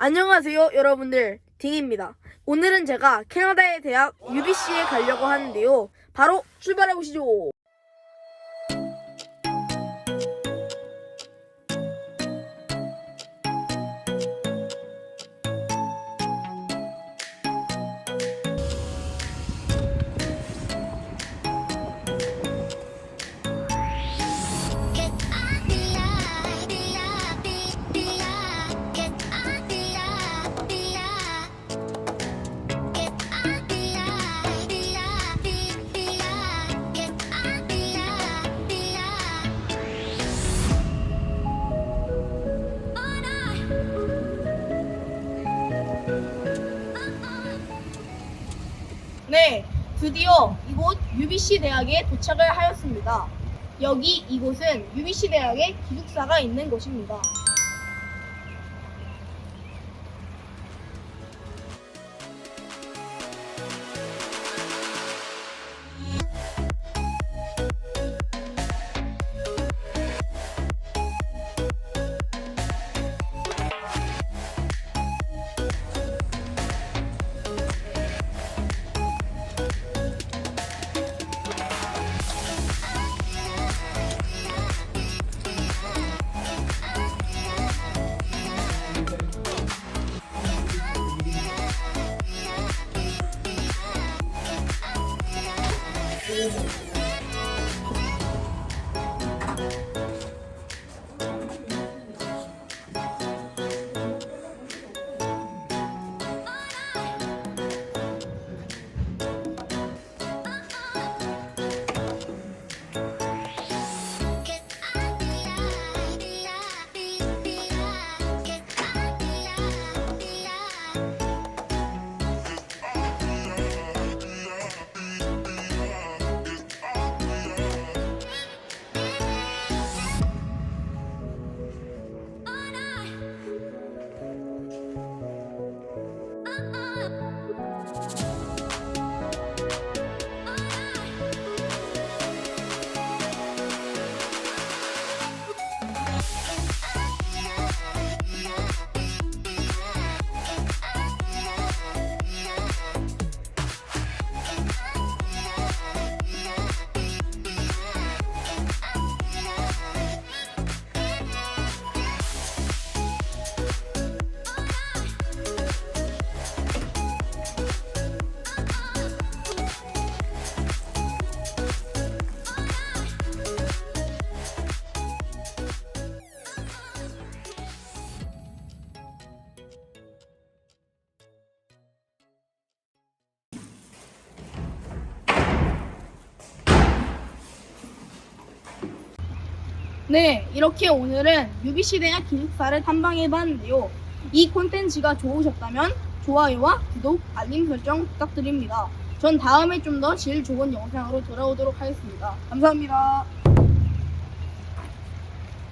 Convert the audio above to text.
안녕하세요, 여러분들. 딩입니다. 오늘은 제가 캐나다의 대학 UBC에 가려고 하는데요. 바로 출발해 보시죠. 네, 드디어 이곳 UBC 대학에 도착을 하였습니다. 여기 이곳은 UBC 대학의 기숙사가 있는 곳입니다. Bye. 네, 이렇게 오늘은 UBC 대학 기숙사를 탐방해 봤는데요. 이 콘텐츠가 좋으셨다면 좋아요와 구독, 알림 설정 부탁드립니다. 전 다음에 좀 더 질 좋은 영상으로 돌아오도록 하겠습니다. 감사합니다.